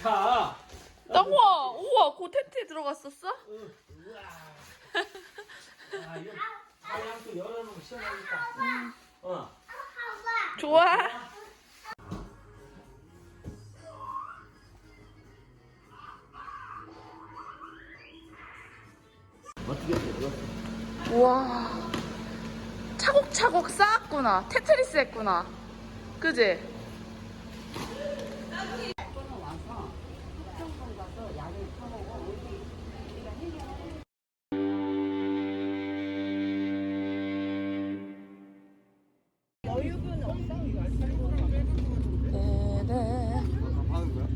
좋다. 땅우와 우와 그 텐트에 들어갔었어? 아 이거 방향도 열어놓으면 시원하겠다. 어. 좋아 어떻게? 우와 차곡차곡 쌓았구나 테트리스 했구나 그지? 네네. 하는 거야?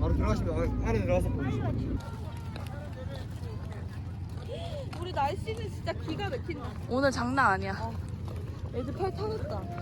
바로 들어가시면 안에 들어가서 보시죠. 우리 날씨는 진짜 기가 막힌다. 오늘 장난 아니야 애들 팔 타겠다.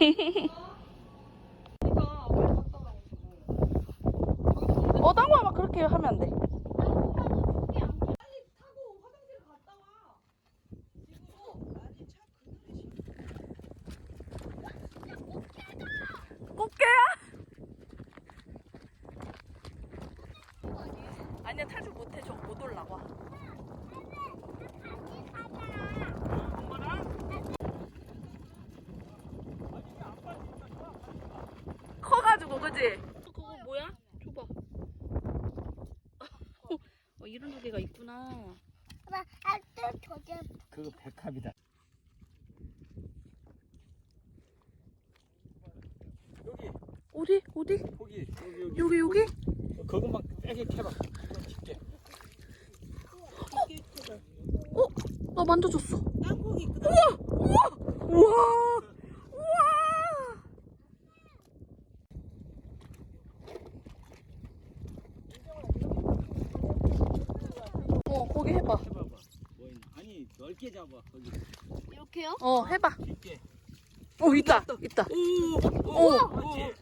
가방이 너희 그러니까 빨리 갔다 오라고 지금 어 땅콩아 막 그렇게 하면 안 돼. 빨리 타고 화장실 갔다 와 지금 아니 차 그늘에 꽃게야? 아니야 탈출 못해 저 못 올라가. 커가지고 그지? 그거 뭐야? 줘봐. 어, 이런 두 개가 있구나. 그거 백합이다. 여기 어디? 어디? 거기 여기 여기. 여기 여기? 그것만 빼게 캐봐. 집게. 어? 나 만져줬어. 땅콩이 있거든. 우와! 우와! 우와! 어, 거기 해봐. 해봐봐. 뭐 있나? 아니 넓게 잡아 거기. 이렇게요? 어, 해봐. 깊게. 어, 있다. 있다. 오! 그렇지.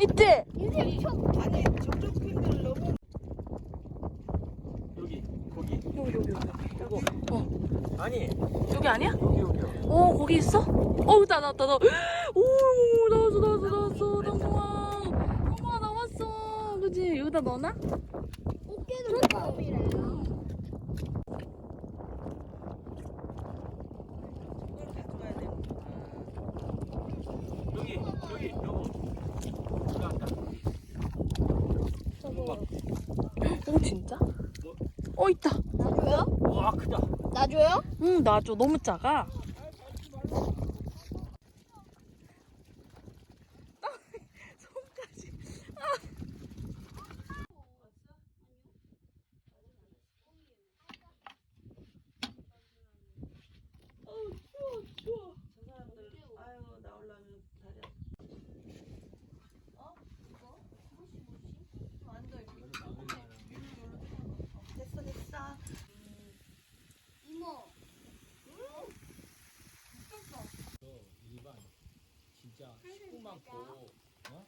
있지? 아니 저쪽 핀들 너무 여기 거기. 여기, 여기, 여기. 그거. 어, 아니 여기 아니야? 여기 여기. 어, 거기 있어? 어, 있다, 나왔다, 나. 오, 나왔어, 나왔어, 나왔어. 땅콩아. 땅콩아, 나왔어. 여기다 넣어놔? 꽃게는 처음이래요. 여기 여기 여보. 들어간다. 어, 진짜? 어, 있다. 나줘요? 와 크다. 나줘요? 응, 놔줘. 너무 작아. 손까지. 저 사람들 아유 나오려면 다리 아파. 됐어 됐어. 이모 일반 진짜 식구 많고 어?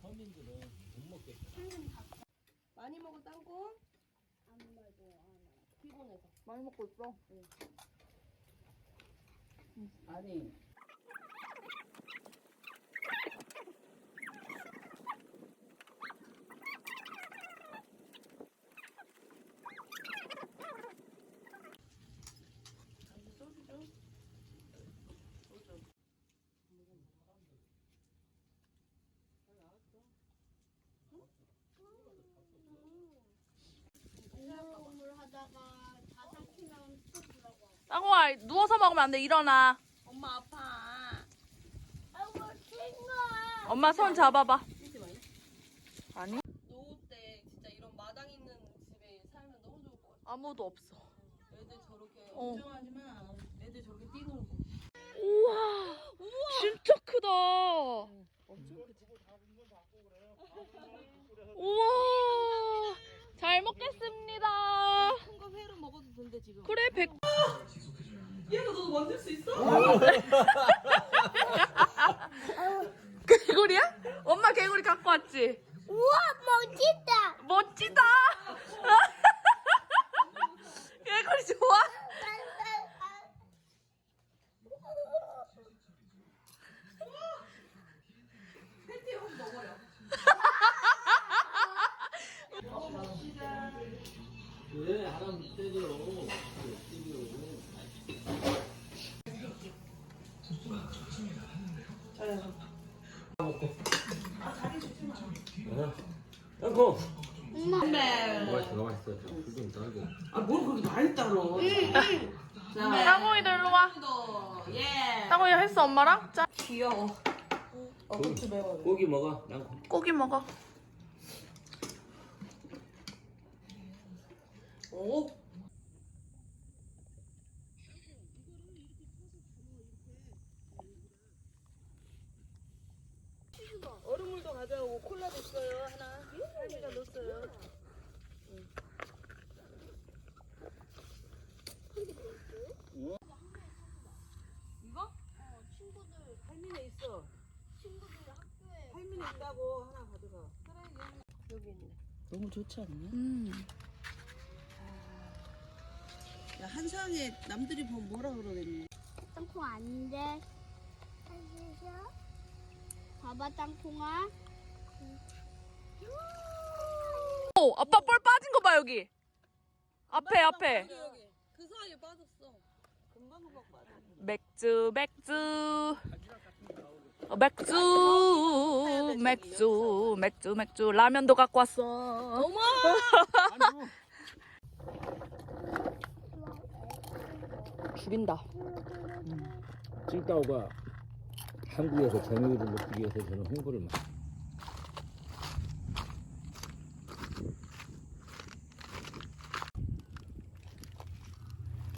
서민들은 못 먹겠다. 많이 먹어 땅콩? 안 먹어 피곤해서 많이 먹고 있어. 아니 소주 좀. 소주. 다 삼키면 땅콩아, 누워서 먹으면 안 돼. 일어나. 엄마 아파 아이고 친구 엄마 손 잡아봐. 아니? 노후 때 진짜 이런 마당 있는 집에 살면 너무 좋을 것 같아 아무도 없어. 애들 저렇게 어. 걱정하지 마. 애들 저렇게 뛰놀고. 우와. 진짜 크다. 우와. 잘 먹겠습니다. 큰 거 회로 먹어도 된대 지금 그래, 백. 얘가 너도 만질 수 있어? 개구리야? 엄마 개구리 갖고 왔지? 우와 멋지다. 멋지다. 개구리 좋아? 왜 하람 때려? 땅콩. 맛있어, 너무 맛있어. 불좀 떨고. 아뭘 그렇게 많이 따로? 자, 땅콩이도 일로 와. 예. 땅콩이 했어, 엄마랑? 짠. 귀여워 고기, 고기 먹어, 땅콩. 고기 먹어. 오. 얼음물도 가져오고 콜라도 있어요 하나 한 시간 넣었어요 있어 친구들 학교에 할미네 있다고 하나 가져가 여기 있네 너무 좋지 않냐? 음. 야, 한상에 남들이 보면 뭐라 그러겠니? 땅콩 안 돼. 봐봐 땅콩아. 오, 아빠 뻘 빠진 거 봐 여기. 앞에 앞에. 그 사이에 빠졌어. 금방 금방 맞아. 맥주 맥주. 어, 맥주 맥주 맥주 맥주 라면도 갖고 왔어. 어머. 죽인다. 찐따오가 한국에서 정의를 높이기 위해서 저는 홍보를 많이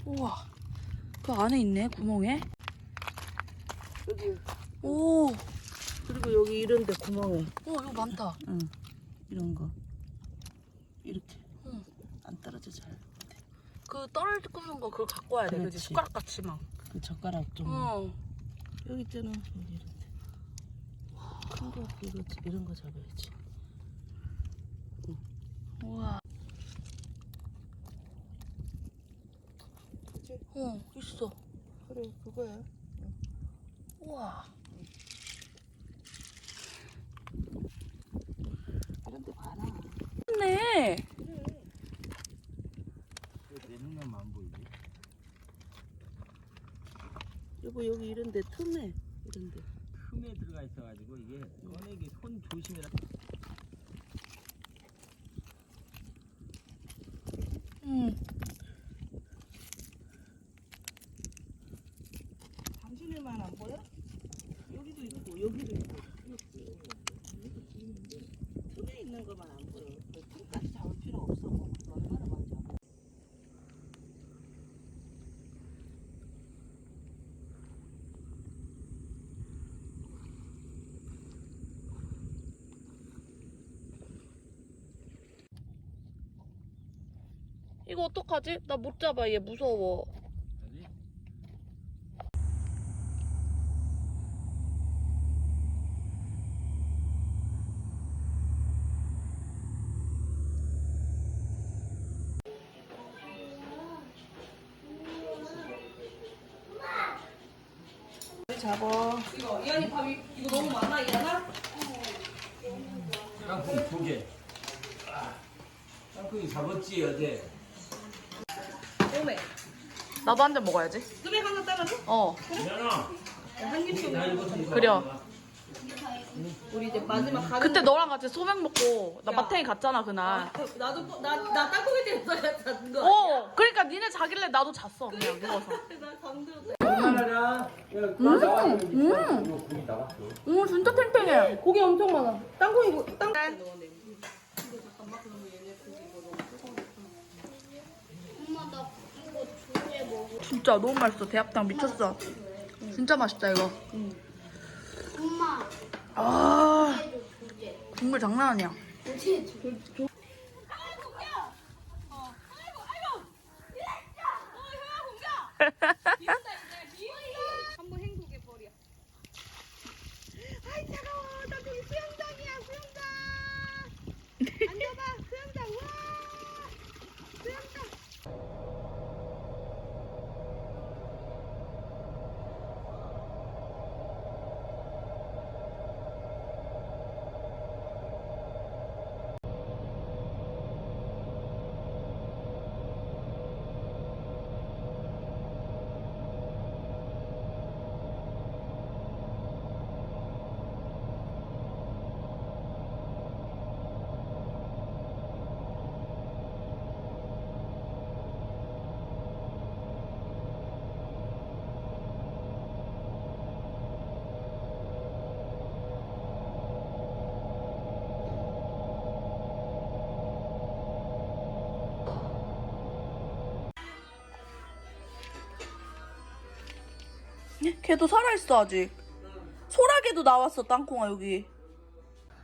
우와. 그 안에 있네 구멍에. 여기 오. 그리고 여기 이런데 구멍에 오 이거 많다. 응 이런 거 이렇게. 그 떨어지는 거 그걸 갖고 와야 돼. 그지 그렇지. 숟가락 같이 막. 그 젓가락 좀 어. 여기 있잖아 여기 이런데 큰거 이거 이런 거 잡아야지. 우와. 어 있어. 그래 그거야. 우와. 이런데 많아. 좋네. 내는 것만 안 보이지 여보 여기 이런데 틈에 이런데. 틈에 들어가 있어가지고 이게 꺼내기 손 조심해라 응. 당신에만 안 보여? 여기도 있고 여기도 있고 이렇게 있는데 틈에 있는 것만 안 보여. 그 틈까지 잡을 필요 없어. 뭐 얼마나 많이 잡아. 이거 어떡하지? 나 못 잡아. 얘 무서워. 잡아. 이거 이한이 밥 이- 이거 너무 많아 이한아? 땅콩 두개 땅콩이 잡았지 어제 오메. 나도 한 잔 먹어야지. 끄백 하나 따라줘? 어. 미안아 한 입씩. 나 이거 좀 그려. 우리 이제 마지막 가는. 그때 너랑 같이 소맥 먹고 나 야. 마탱이 갔잖아 그날. 나도 뽀- 나, 나 땅콩이 때문에 잔 거. 어. 그러니까 니네 자길래 나도 잤어 그냥 누워서. 나 잠들었어. 그만하자 음, 음. 오 진짜 탱탱해. 고기 엄청 많아. 땅콩이 고- 땅. 엄마 나 이거 두개 먹어. 진짜 너무 맛있어. 대합탕 미쳤어. 진짜 맛있다 이거. 엄마 아. 국물 장난 아니야. 두개 줘. 한번 행복해 버려. 아이 차가워. 나 저기 수영장이야 수영장. 앉아봐 수영장 와. 수영장. 걔도 살아있어 아직. 소라게도 나왔어 땅콩아 여기.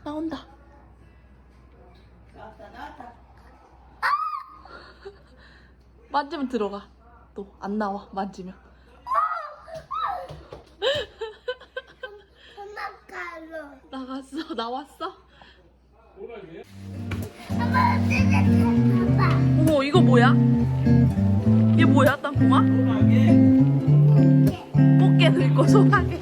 나온다. 나왔다 나왔다. 만지면 들어가. 또 안 나와 만지면. 나갔어 나왔어. 어머 이거 뭐야? 이게 뭐야 땅콩아? 늙고 소하게